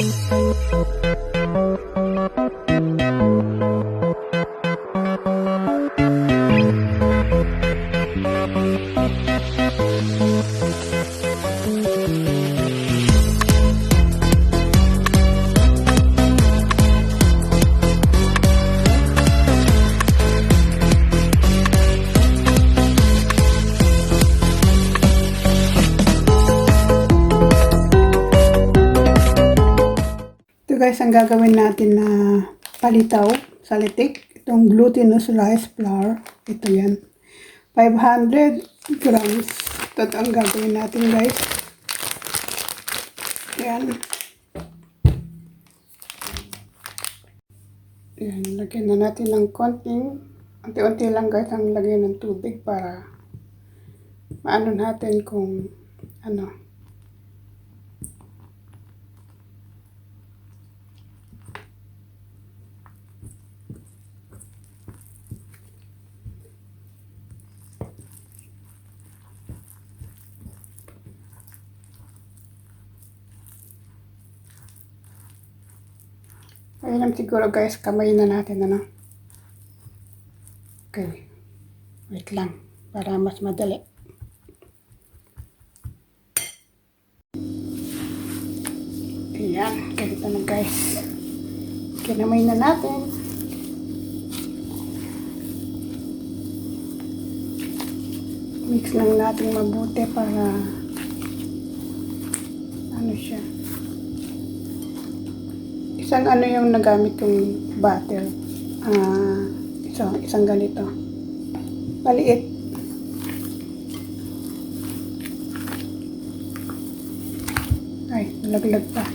Ito guys, ang gagawin natin na palitaw sa litik. Itong glutinous rice flour. Ito yan. 500 grams. Ito ang gagawin natin guys. Yan. Yan, lagyan na natin ng konting, unti-unti lang guys ang lagyan ng tubig para maano natin kung ano, Ayun siguro guys, kamay na natin ano. Okay. Wait lang. Para mas madali. Ayan. Ganito na guys. Kinamay na natin. Mix lang natin mabuti para ano siya isang ano yung nagamit kong butter. Ah, isang, isang ganito. Maliit. Ay, nalaglag pa.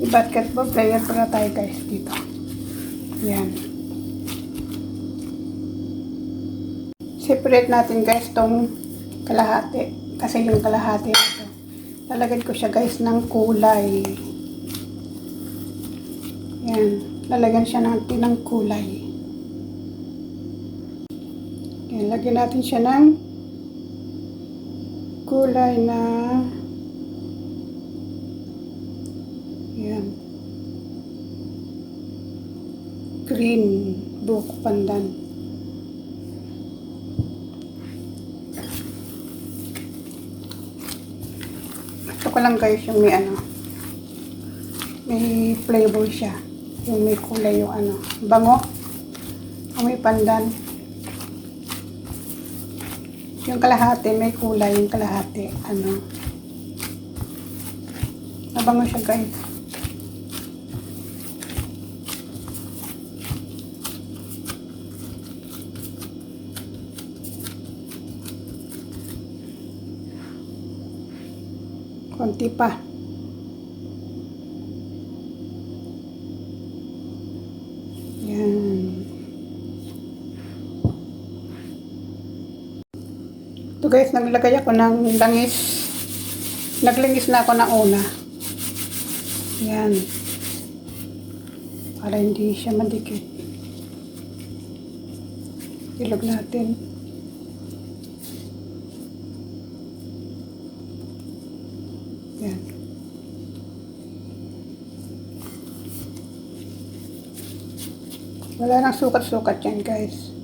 I-basketball player para tayo guys dito. Yan. Separate natin guys tong kalahati. Kasi yung kalahati ito. Lalagyan ko siya guys ng kulay. Yan. Lalagyan siya ng tinang kulay. Yan. Lagyan natin siya ng kulay na yan. Green buhok pandan. Ito ko lang guys yung may ano may flavor siya. Yung may kulay yung ano, bango. O may pandan. Yung kalahati, may kulay yung kalahati. Ano. Nabango siya guys. Konti pa. Ito guys, naglagay ako ng langis. Naglingis na ako ng una. Yan. Para hindi siya madikit. Ilog natin. Yan. Wala nang sukat-sukat yan, guys.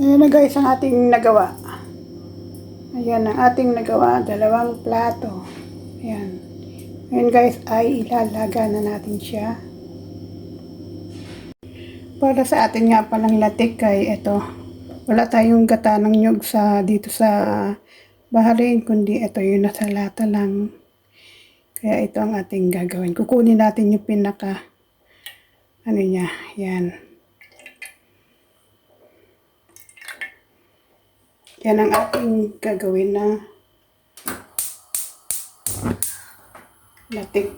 Ayan na guys ang ating nagawa. Ayan ang ating nagawa. Dalawang plato. Ayan. Ngayon guys ay ilalaga na natin siya. Para sa atin nga palang latik kay ito. Wala tayong gata ng nyug sa dito sa Bahrain kundi ito yung nasa lata lang. Kaya ito ang ating gagawin. Kukunin natin yung pinaka ano niya. Yan. Yan ang ating gagawin na latik.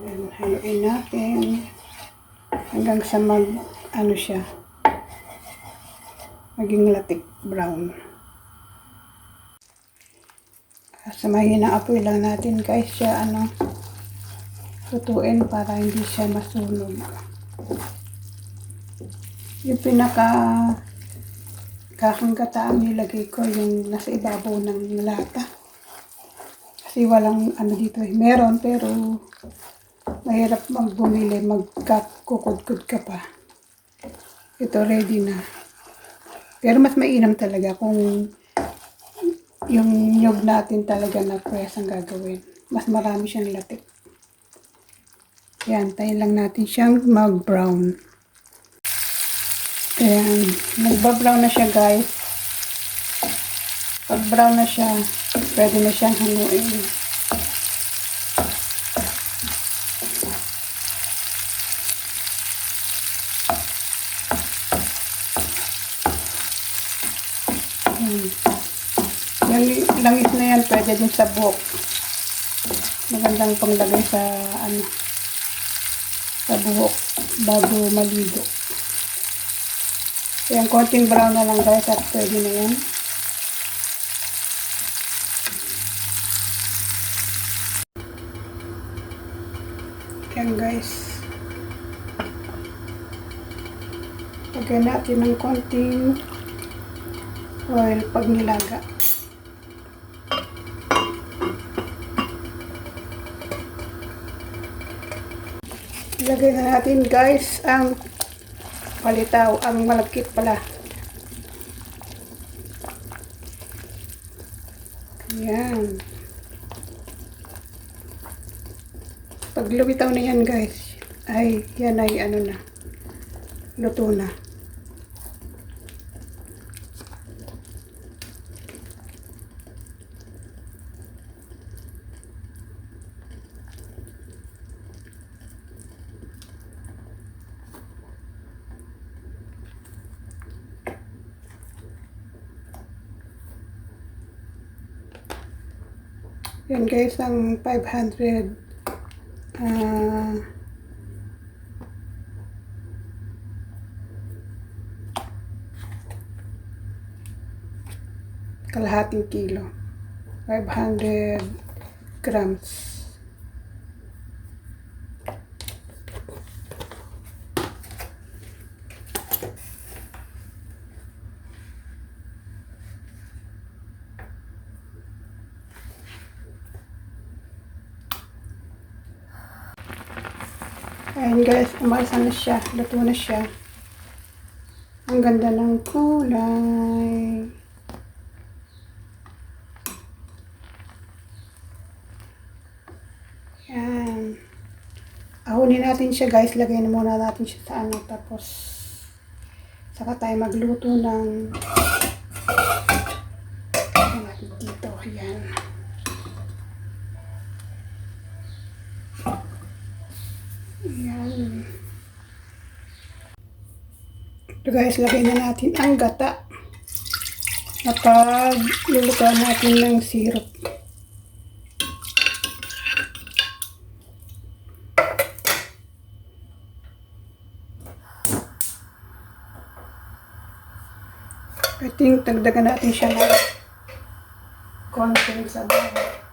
Yan, haluin natin. hanggang sa mag ano siya maging latik brown sa mahina apoy lang natin guys siya ano tutuin para hindi siya masunog. Yung pinaka kakanggataan nilagay ko yung nasa ibabaw ng lata. Kasi walang ano dito eh. meron pero mahirap mag bumili magkakukudkud ka pa. Ito ready na. Pero mas mainam talaga kung yung nyog natin talaga na press ang gagawin. Mas marami siyang latik yan tayo lang natin siyang mag brown ayan nagba-brown na siya guys pag brown na siya pwede na siyang haluin Hmm. Yung langis na yan, pwede din sa buhok. Magandang panglagay sa, ano, sa buhok bago maligo. Yan, konting brown na lang guys at pwede na yan. Yan guys. Lagyan natin ng konting oil pag nilaga. Ilagay na natin guys ang palitaw, ang malagkit pala. Yan. Pag lumitaw na yan guys, ay yan ay ano na, luto na. Yan guys, ang 500 ah kalahating kilo. 500 grams. Ayan guys, umalsa na siya. Luto na siya. Ang ganda ng kulay. Yan. Ahunin natin siya guys. Lagay na muna natin siya sa ano. Tapos, saka tayo magluto ng dito. Yan. Yan. Ito guys, lagay na natin ang gata. Kapag lulutuan natin ng syrup. I think dagdagan natin siya ng konting sabaw.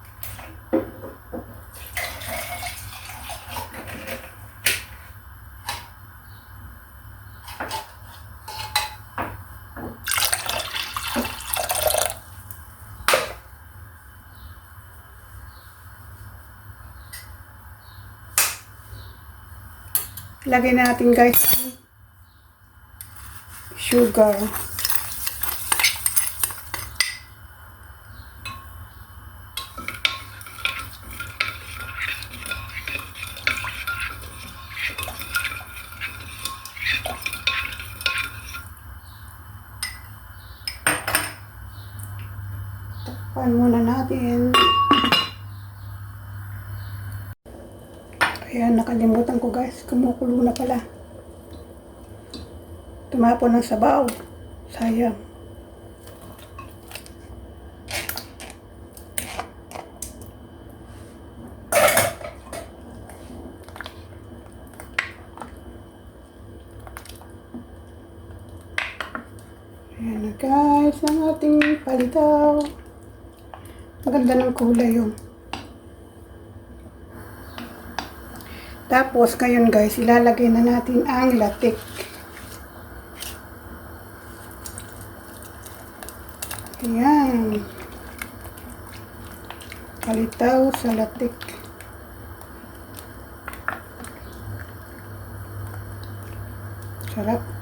Lagay natin guys ang sugar. Takpan muna natin. Kaya nakalimutan ko guys, kumukulo na pala. Tumapo ng sabaw. Sayang. Ayan na guys, ang ating palitaw. Maganda ng kulay yun. Tapos, ngayon guys, ilalagay na natin ang latik. Ayan. Palitaw sa latik. Sarap.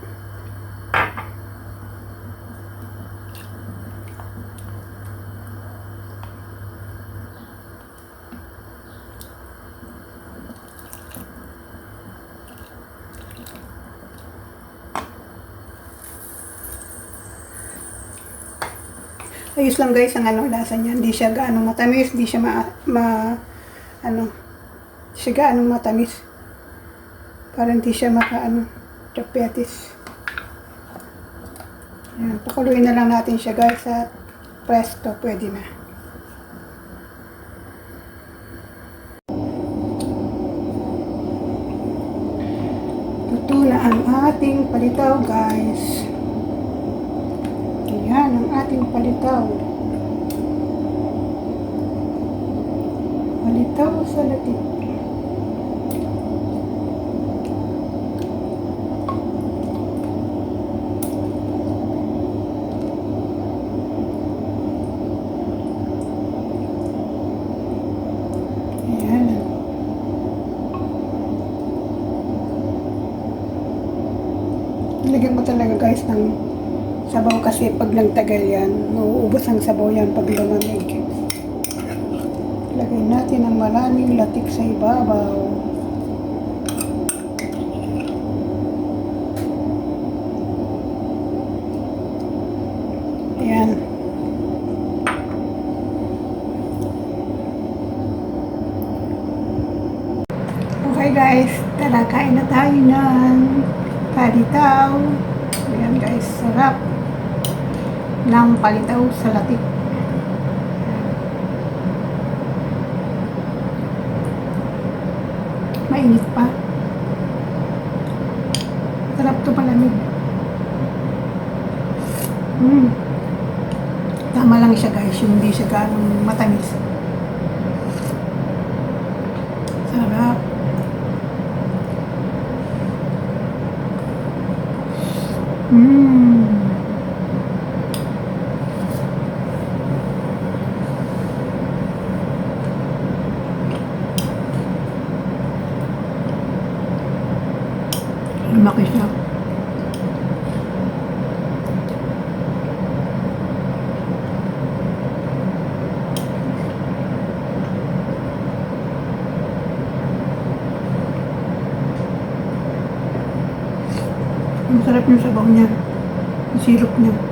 Ayos lang guys ang ano lasa niya. Hindi siya gaano matamis, hindi siya ma, ma ano, siya gaano matamis. Parang hindi siya maka ano, diabetes. Yan, pakuluin na lang natin siya guys at presto, pwede na. Luto na ang ating palitaw guys. Ating palitaw. Palitaw sa latik. Ayan. Lagyan mo talaga guys ng sabaw kasi pag nagtagal yan, nauubos ang sabaw yan pag lumamig. Lagay natin ang maraming latik sa ibabaw. Ayan. Okay guys, tara kain na tayo ng palitaw. Ayan guys, sarap ng palitaw sa latik. Mainit pa. Sarap to palamig. Mm. Tama lang siya guys, hindi siya ganong matamis. Sarap. Mmm. Lumaki siya. Ang sarap yung sabaw niya. Ang sirup niya.